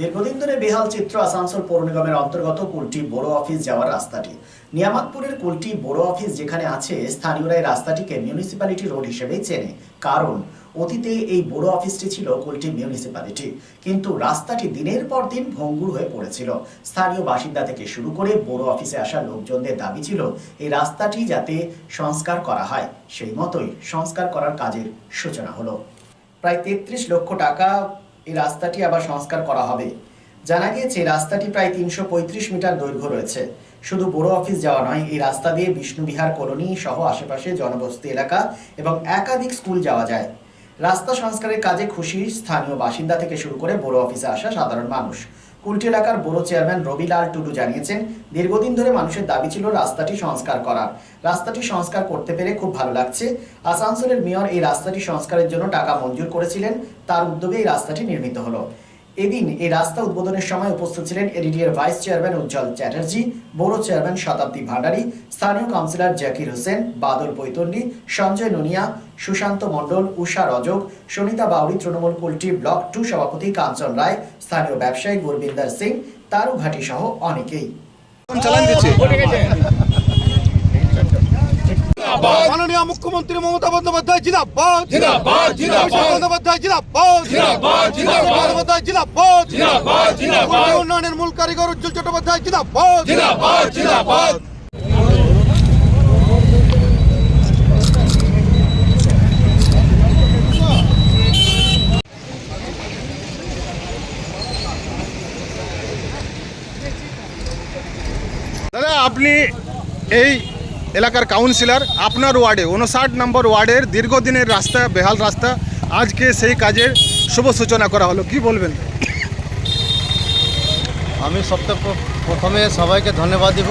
দীর্ঘদিন ধরে বেহাল চিত্র আসানসোল পৌর নিগমের অন্তর্গত কুলটি বড় অফিস যাওয়ার রাস্তাটি নিয়ামাতপুরের কুলটি বড় অফিস যেখানে আছে স্থানীয়রা এই রাস্তাটিকে মিউনিসিপ্যালিটি রোড হিসেবেই চেনে কারণ অতীতে এই বড় অফিসটি ছিল কুলটি মিউনিসিপ্যালিটি কিন্তু রাস্তাটি দিনের পর দিন ভঙ্গুর হয়ে পড়েছিল স্থানীয় বাসিন্দা থেকে শুরু করে বড় অফিসে আসা লোকজনদের দাবি ছিল এই রাস্তাটি যাতে সংস্কার করা হয় সেই মতোই সংস্কার করার কাজের সূচনা হলো প্রায় তেত্রিশ লক্ষ টাকা এই রাস্তাটি আবার সংস্কার করা হবে জানা গিয়েছে রাস্তাটি প্রায় তিনশো মিটার দৈর্ঘ্য রয়েছে শুধু বড় অফিস যাওয়া নয় এই রাস্তা দিয়ে বিষ্ণুবিহার কলোনি সহ আশেপাশে জনবসতি এলাকা এবং একাধিক স্কুল যাওয়া যায় রাস্তা সংস্কারের কাজে খুশি স্থানীয় বাসিন্দা থেকে শুরু করে বড় অফিসে আসা সাধারণ মানুষ কুলটি এলাকার বড় চেয়ারম্যান রবিলাল টুডু জানিয়েছেন দীর্ঘদিন ধরে মানুষের দাবি ছিল রাস্তাটি সংস্কার করার রাস্তাটি সংস্কার করতে পেরে খুব ভালো লাগছে আসানসোলের মেয়র এই রাস্তাটি সংস্কারের জন্য টাকা মঞ্জুর করেছিলেন তার উদ্যোগে এই রাস্তাটি নির্মিত হলো এদিন এই রাস্তা উদ্বোধনের সময় উপস্থিত ছিলেন এডিডিএর vice chairman Ujjwal Chatterjee borough chairman Satabdi Bhandari স্থানীয় councillor Zakir Hossain Badal Paitandi Sanjay Nunia Sushanta Mondal Usha Rajak Sunita Bauri Trinamool Kulti block two সভাপতি কাঞ্চন রায় স্থানীয় ব্যবসায়ী গুরবিন্দার সিং তারু ঘাটি সহ অনেকেই চালান মাননীয় মুখ্যমন্ত্রী মমতা বন্দ্যোপাধ্যায় জিন্দাবাদ জিন্দাবাদ জিন্দাবাদ বন্দ্যোপাধ্যায় জিন্দাবাদ জিন্দাবাদ জিন্দাবাদ বন্দ্যোপাধ্যায় জিন্দাবাদ জিন্দাবাদ জিন্দাবাদ উন্নয়নের মূল কারিগর উজ্জ্বল চট্টোপাধ্যায় জিন্দাবাদ জিন্দাবাদ জিন্দাবাদ আপনি এই এলাকার কাউন্সিলর আপনার ওয়ার্ডে উনষাট নম্বর ওয়ার্ডের দীর্ঘদিনের রাস্তা বেহাল রাস্তা আজকে সেই কাজের শুভ সূচনা করা হলো কি বলবেন আমি সবথেকে প্রথমে সবাইকে ধন্যবাদ দিব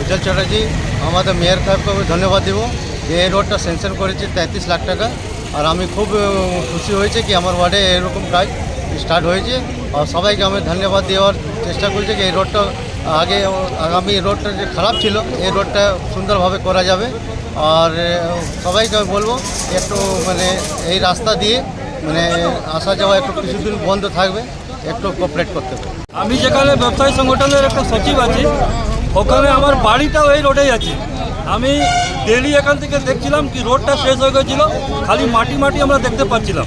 উজ্জ্বল চ্যাটার্জি আমাদের মেয়র সাহেবকে ধন্যবাদ দিব যে এই রোডটা সেনশন করেছে তেত্রিশ লাখ টাকা আর আমি খুব খুশি হয়েছে কি আমার ওয়ার্ডে এরকম কাজ স্টার্ট হয়েছে আর সবাইকে আমি ধন্যবাদ দেওয়ার চেষ্টা করছি যে এই রোডটা আগে আগামী রোডটা যে খারাপ ছিল এই রোডটা সুন্দরভাবে করা যাবে আর সবাইকে আমি বলবো একটু মানে এই রাস্তা দিয়ে মানে আসা যাওয়া একটু কিছুদিন বন্ধ থাকবে একটু কোপারেট করতে হবে আমি যেখানে ব্যবসায়ী সংগঠনের একটা সচিব আছি ওখানে আমার বাড়িটাও এই রোডেই আছে আমি ডেলি এখান থেকে দেখছিলাম কি রোডটা শেষ হয়ে গেছিলো খালি মাটি মাটি আমরা দেখতে পাচ্ছিলাম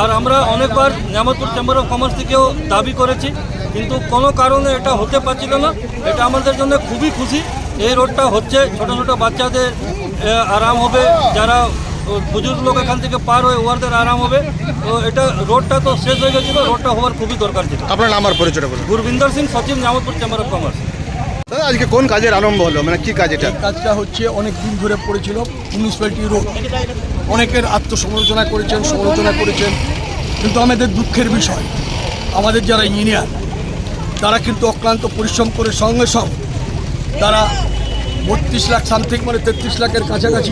আর আমরা অনেকবার নামতপুর চেম্বার অফ কমার্স থেকেও দাবি করেছি কিন্তু কোনো কারণে এটা হতে পারছিল না এটা আমাদের জন্য খুবই খুশি এই রোডটা হচ্ছে ছোট ছোট বাচ্চাদের আরাম হবে যারা বুজুর্গ লোক এখান থেকে পার হয়ে ওয়ারদের আরাম হবে তো এটা রোডটা তো শেষ হয়ে গেছিল রোডটা হওয়ার খুবই দরকার ছিল আপনার আর পরিচয় বলুন গুরবিন্দর সিং সচিব জামালপুর চেম্বার অফ কমার্স আজকে কোন কাজের আরম্ভ হলো মানে কি কাজ এটা কাজটা হচ্ছে অনেক দিন ধরে পড়েছিল মিউনিসিপ্যালিটি রোড অনেকের আত্মসমালোচনা করেছেন সমালোচনা করেছেন কিন্তু আমাদের দুঃখের বিষয় আমাদের যারা ইঞ্জিনিয়ার তারা কিন্তু অক্লান্ত পরিশ্রম করে সঙ্গে সঙ্গে তারা বত্রিশ লাখ সামথিং মানে তেত্রিশ লাখের কাছাকাছি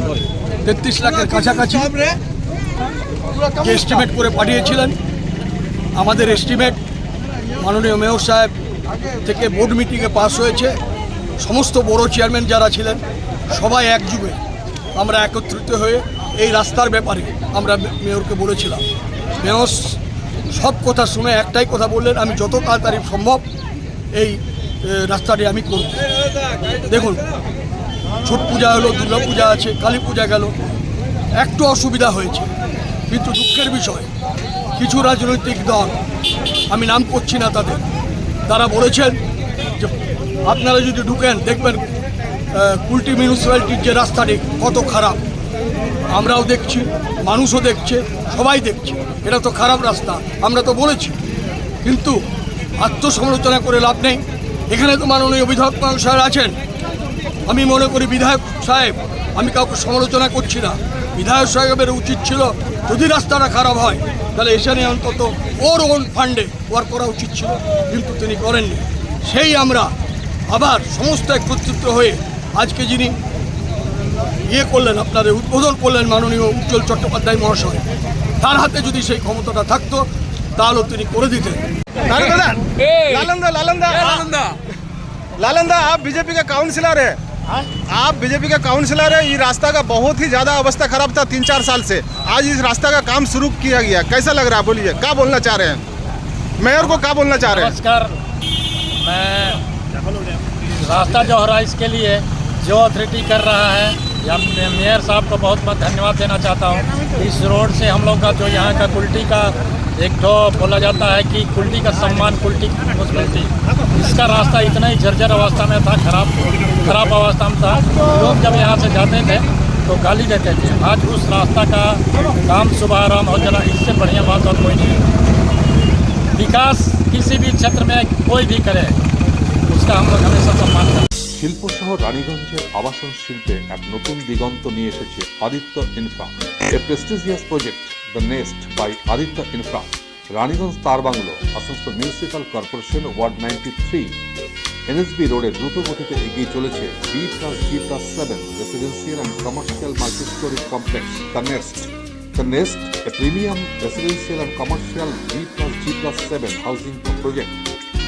তেত্রিশ লাখের কাছাকাছি এস্টিমেট করে পাঠিয়েছিলেন আমাদের এস্টিমেট মাননীয় মেয়র সাহেব থেকে বোর্ড মিটিংয়ে পাশ হয়েছে সমস্ত বড় চেয়ারম্যান যারা ছিলেন সবাই একযুগে আমরা একত্রিত হয়ে এই রাস্তার ব্যাপারে আমরা মেয়রকে বলেছিলাম মেয়র সব কথা শুনে একটাই কথা বললেন আমি যত তাড়াতাড়ি সম্ভব এই রাস্তাটি আমি করব দেখুন ছট পূজা হলো দুর্গা পূজা আছে কালী পূজা গেল একটু অসুবিধা হয়েছে কিন্তু দুঃখের বিষয় কিছু রাজনৈতিক দল আমি নাম করছি না তাদের তারা বলেছেন যে আপনারা যদি ঢুকেন দেখবেন কুলটি মিউনিসিপ্যালিটির যে রাস্তাটি কত খারাপ আমরাও দেখছি মানুষও দেখছে সবাই দেখছে এটা তো খারাপ রাস্তা আমরা তো বলেছি কিন্তু আত্মসমালোচনা করে লাভ নেই এখানে তো মাননীয় বিধায়ক সাহেব আছেন আমি মনে করি বিধায়ক সাহেব আমি কাউকে সমালোচনা করছি না বিধায়ক সাহেবের উচিত ছিল যদি রাস্তাটা খারাপ হয় তাহলে এখানে অন্তত ওর ওন ফান্ডে ওয়ার করা উচিত ছিল কিন্তু তিনি করেননি সেই আমরা আবার সমস্ত একত্রিত হয়ে আজকে যিনি ইয়ে করলেন আপনাদের উদ্বোধন করলেন মাননীয় উজ্জ্বল চট্টোপাধ্যায় মহাশয় তার হাতে যদি সেই ক্ষমতাটা থাকতো তাহলে তিনি করে দিতেন अरे दादा लालंदा लालंदा लालंदा लालंदा आप बीजेपी का काउंसिलर है आप बीजेपी का काउंसिलर है ये रास्ता का बहुत ही ज्यादा अवस्था खराब था तीन चार साल से आज इस रास्ता का काम शुरू किया गया कैसा लग रहा है बोलिए क्या बोलना चाह रहे हैं मेयर को क्या बोलना चाह रहे हैं नमस्कार मैं रास्ता जो हो रहा है इसके लिए जो अथॉरिटी कर रहा है या मेयर साहब को बहुत बहुत धन्यवाद देना चाहता हूँ इस रोड से हम लोग का जो यहाँ का कुल्टी का एक तो बोला जाता है कि कुल्टी का सम्मान कुल्टी मिलती इसका रास्ता इतना ही जर्जर अवस्था में था खराब खराब अवस्था में था लोग जब यहाँ से जाते थे तो गाली देते थे आज उस रास्ता का काम शुभारम्भ हो जाना इससे बढ़िया बात और कोई नहीं विकास किसी भी क्षेत्र में कोई भी करे उसका हम लोग हमेशा सम्मान करें শিল্পসহ রানীগঞ্জের আবাসন শিল্পে এক নতুন দিগন্ত নিয়ে এসেছে Aditya infra a prestigious project the nest by Aditya infra Raniganj Tar Bangla Asansol municipal corporation ward ninety three N S B রোডে দ্রুত গতিতে এগিয়ে চলেছে B plus G plus seven residential and commercial storey complex the nest the nest a premium residential and commercial B plus G plus seven housing project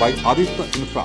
by Aditya infra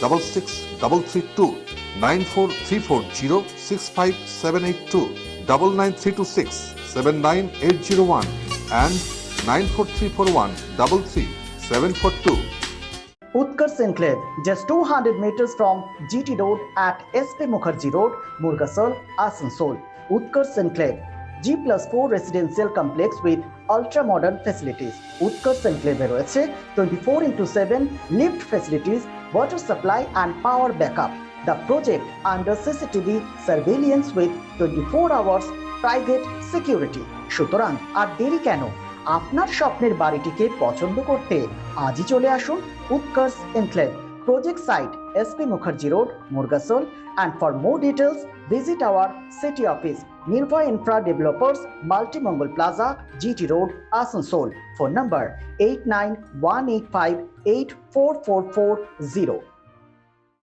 663329434065782932 99326 79801 and 94341 33742. Utkarsh Enclave, just 200 meters from GT Road at SP Mukherjee Road, Murgasol, Asansol. Utkarsh Enclave, G+4 residential complex with ultra modern facilities. Utkarsh Enclave রয়েছে 24/7 lift facilities water supply and power backup. The project under CCTV surveillance with 24 hours private security. সুতরাং আর দেরি কেন আপনার স্বপ্নের বাড়িটিকে পছন্দ করতে আজই চলে আসুন Utkarsh enclave project site SP Mukherjee Road, Murgasol. And for more details, visit our city office, Nirva Infra Developers, Multi Mongol Plaza, GT Road, Asansol. Phone number 89185844440.